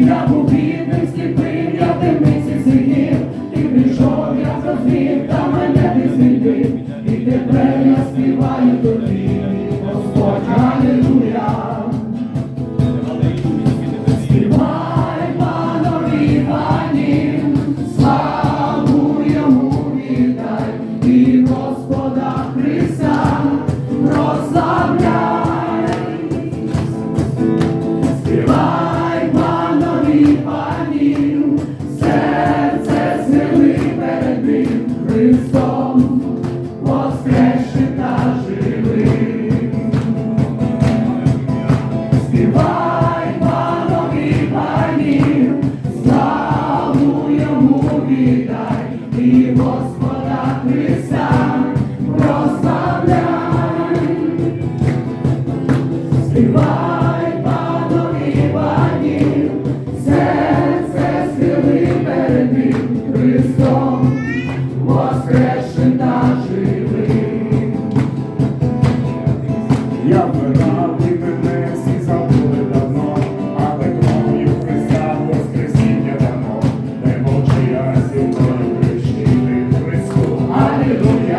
я був бідним, сліпим, я в темниці сидів, ти прийшов, я зрозумів, та мене ти звільнив, і тепер я співаю. Співай панові панів, славу йому віддай і